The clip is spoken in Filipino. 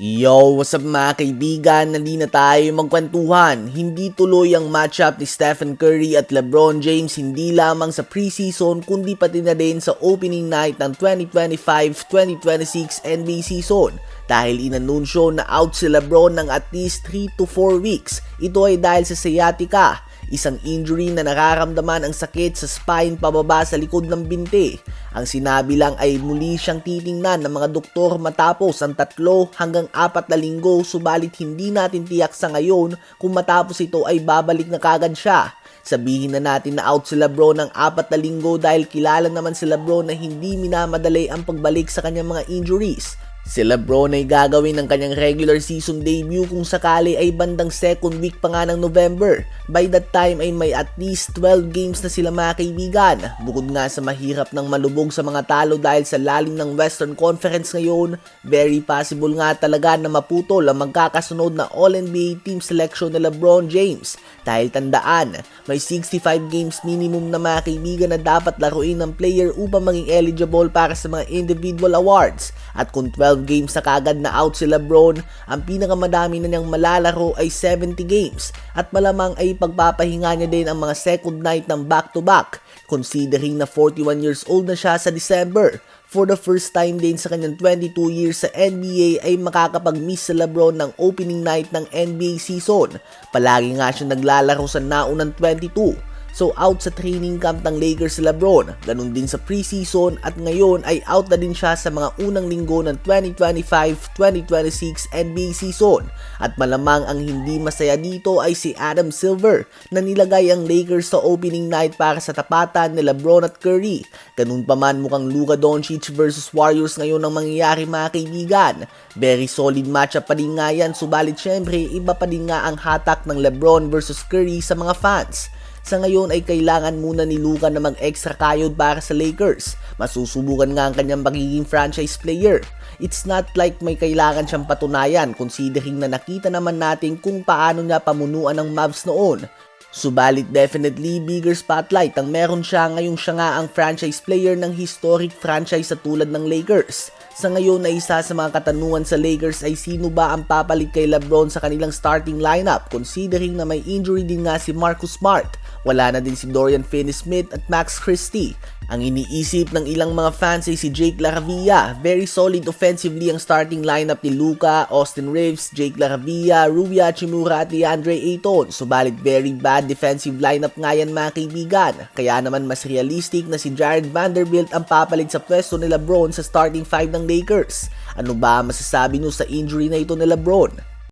Yo, what's up mga kaibigan? Nandi na tayo magkwentuhan. Hindi tuloy ang matchup ni Stephen Curry at LeBron James hindi lamang sa preseason kundi pati na din sa opening night ng 2025-2026 NBA season. Dahil inanunsyo na out si LeBron ng at least 3 to 4 weeks. Ito ay dahil sa sciatica isang injury na nararamdaman ang sakit sa spine pababa sa likod ng binti. Ang sinabi lang ay muli siyang titingnan ng mga doktor matapos ang tatlo hanggang apat na linggo subalit hindi natin tiyak sa ngayon kung matapos ito ay babalik na kagad siya. Sabihin na natin na out si Lebron ng apat na linggo dahil kilala naman si Lebron na hindi minamadali ang pagbalik sa kanyang mga injuries. Si Lebron ay gagawin ng kanyang regular season debut kung sakali ay bandang second week pa nga ng November. By that time ay may at least 12 games na sila mga kaibigan. Bukod nga sa mahirap ng malubog sa mga talo dahil sa lalim ng Western Conference ngayon, very possible nga talaga na maputol ang magkakasunod na All-NBA team selection ni Lebron James. Dahil tandaan, may 65 games minimum na mga kaibigan na dapat laruin ng player upang maging eligible para sa mga individual awards. At kung 12 games na kagad na out si Lebron, ang pinakamadami na niyang malalaro ay 70 games at malamang ay pagpapahinga niya din ang mga second night ng back-to-back considering na 41 years old na siya sa December. For the first time din sa kanyang 22 years sa NBA ay makakapag-miss si Lebron ng opening night ng NBA season. Palagi nga siya naglalaro sa naunang 22 So out sa training camp ng Lakers si Lebron, ganun din sa preseason at ngayon ay out na din siya sa mga unang linggo ng 2025-2026 NBA season. At malamang ang hindi masaya dito ay si Adam Silver na nilagay ang Lakers sa opening night para sa tapatan ni Lebron at Curry. Ganun pa man mukhang Luka Doncic versus Warriors ngayon ang mangyayari mga kaibigan. Very solid matchup pa din nga yan subalit syempre iba pa din nga ang hatak ng Lebron versus Curry sa mga fans. Sa ngayon ay kailangan muna ni Luka na mag-extra kayod para sa Lakers. Masusubukan nga ang kanyang magiging franchise player. It's not like may kailangan siyang patunayan considering na nakita naman natin kung paano niya pamunuan ng Mavs noon. Subalit definitely bigger spotlight ang meron siya ngayong siya nga ang franchise player ng historic franchise sa tulad ng Lakers. Sa ngayon ay isa sa mga katanungan sa Lakers ay sino ba ang papalit kay Lebron sa kanilang starting lineup considering na may injury din nga si Marcus Smart. Wala na din si Dorian Finney-Smith at Max Christie. Ang iniisip ng ilang mga fans ay si Jake Laravia. Very solid offensively ang starting lineup ni Luka, Austin Reeves, Jake Laravia, Rui Hachimura at DeAndre Ayton. Subalit very bad defensive lineup nga yan mga kaibigan. Kaya naman mas realistic na si Jared Vanderbilt ang papalit sa pwesto ni Lebron sa starting 5 ng Lakers. Ano ba masasabi nyo sa injury na ito ni Lebron?